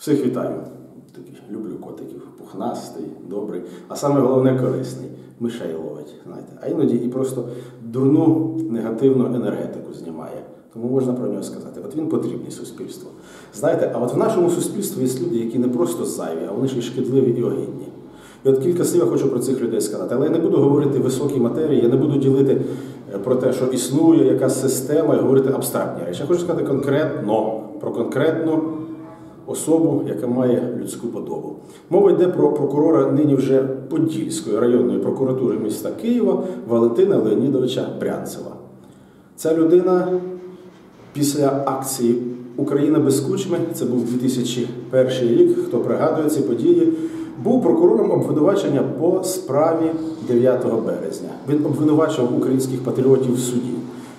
Всіх вітаю. Люблю котиків. Пухнастий, добрий, а саме головне корисний. Мишей ловить, знаєте. А іноді і просто дурну негативну енергетику знімає. Тому можна про нього сказати. От він потрібний суспільству. Знаєте, а от в нашому суспільстві є люди, які не просто зайві, а вони ще й шкідливі і огідні. І от кілька слів я хочу про цих людей сказати. Але я не буду говорити високі матерії, я не буду ділити е, про те, що існує якась система, і говорити абстрактні речі. Я хочу сказати конкретно про конкретну особу, яка має людську подобу. Мова йде про прокурора нині вже Подільської районної прокуратури міста Києва Валентина Леонідовича Брянцева. Ця людина після акції Україна без кучми, це був 2001 рік, хто пригадує ці події, був прокурором обвинувачення по справі 9 березня. Він обвинувачував українських патріотів в суді.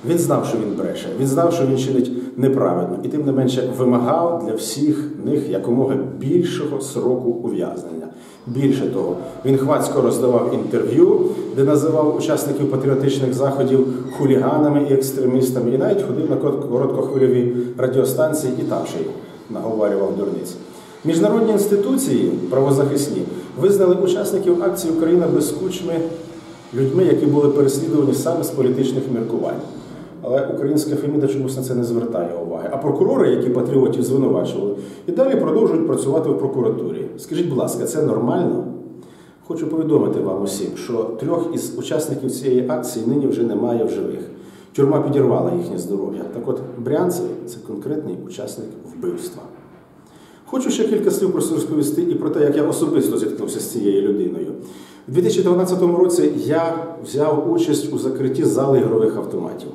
Він знав, що він бреше, він знав, що він чинить неправильно, і тим не менше вимагав для всіх них якомога більшого сроку ув'язнення. Більше того, він хвацько роздавав інтерв'ю, де називав учасників патріотичних заходів хуліганами і екстремістами, і навіть ходив на короткохвильові радіостанції і там ще й наговарював дурниць. Міжнародні інституції правозахисні визнали учасників акції Україна без кучми людьми, які були переслідувані саме з політичних міркувань. Але українська Феміда чомусь на це не звертає уваги. А прокурори, які патріотів звинувачували, і далі продовжують працювати в прокуратурі. Скажіть, будь ласка, це нормально? Хочу повідомити вам усім, що трьох із учасників цієї акції нині вже немає в живих. Тюрма підірвала їхнє здоров'я. Так от Брянцев це конкретний учасник вбивства. Хочу ще кілька слів просто розповісти і про те, як я особисто зіткнувся з цією людиною. У 2012 році я взяв участь у закритті зали ігрових автоматів.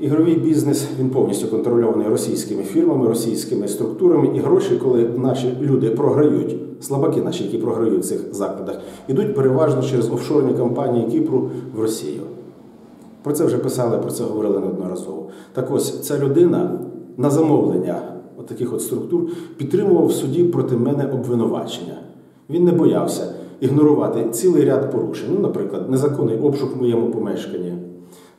Ігровий бізнес він повністю контрольований російськими фірмами, російськими структурами, і гроші, коли наші люди програють, слабаки наші, які програють в цих закладах, ідуть переважно через офшорні компанії Кіпру в Росію. Про це вже писали, про це говорили неодноразово. Так ось ця людина на замовлення от таких от структур підтримував в суді проти мене обвинувачення. Він не боявся ігнорувати цілий ряд порушень. Ну, наприклад, незаконний обшук в моєму помешканні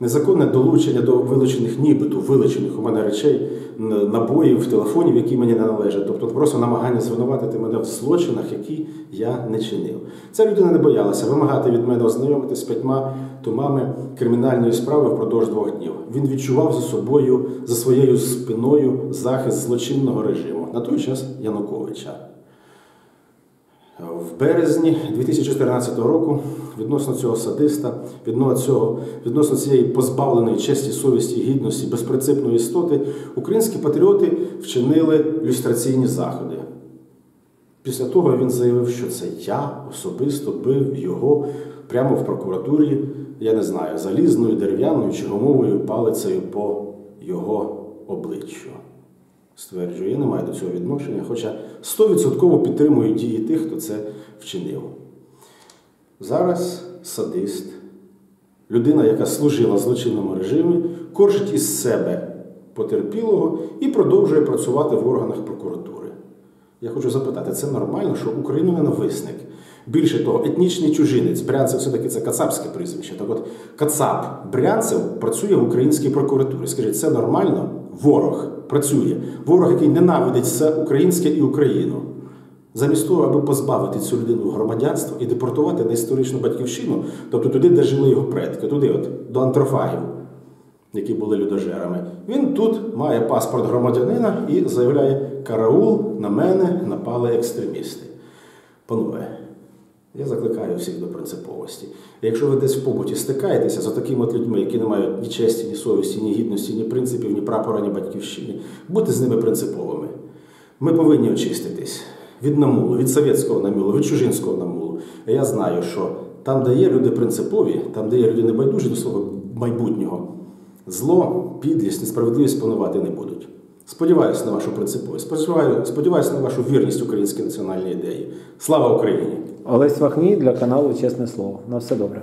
незаконне долучення до вилучених, нібито вилучених у мене речей, набоїв, телефонів, які мені не належать, тобто просто намагання звинуватити мене в злочинах, які я не чинив. Ця людина не боялася вимагати від мене ознайомитися з п'ятьма томами кримінальної справи впродовж двох днів. Він відчував за собою, за своєю спиною захист злочинного режиму на той час Януковича. В березні 2014 року відносно цього садиста, відносно цього, відносно цієї позбавленої честі, совісті, гідності, безпринципної істоти, українські патріоти вчинили люстраційні заходи. Після того він заявив, що це я особисто бив його прямо в прокуратурі, я не знаю, залізною, дерев'яною чи гумовою палицею по його обличчю стверджую, я не маю до цього відношення, хоча 100% підтримую дії тих, хто це вчинив. Зараз садист, людина, яка служила злочинному режимі, корчить із себе потерпілого і продовжує працювати в органах прокуратури. Я хочу запитати, це нормально, що Україну ненависник? Більше того, етнічний чужинець, Брянцев все-таки це кацапське прізвище. Так от Кацап Брянцев працює в українській прокуратурі. Скажіть, це нормально? Ворог працює. Ворог, який ненавидить все українське і Україну. Замість того, аби позбавити цю людину громадянства і депортувати на історичну батьківщину, тобто туди, де жили його предки, туди, от, до антрофагів, які були людожерами, він тут має паспорт громадянина і заявляє: караул на мене напали екстремісти. Панове. Я закликаю всіх до принциповості. Якщо ви десь в побуті стикаєтеся з такими от людьми, які не мають ні честі, ні совісті, ні гідності, ні принципів, ні прапора, ні батьківщини, будьте з ними принциповими. Ми повинні очиститись від намулу, від совєтського намулу, від чужинського намулу. Я знаю, що там, де є люди принципові, там, де є люди небайдужі до свого майбутнього, зло, підлість, несправедливість панувати не будуть. Сподіваюся на вашу принциповість, сподіваюся на вашу вірність українській національній ідеї. Слава Україні! Олесь Вахній для каналу Чесне Слово. На все добре.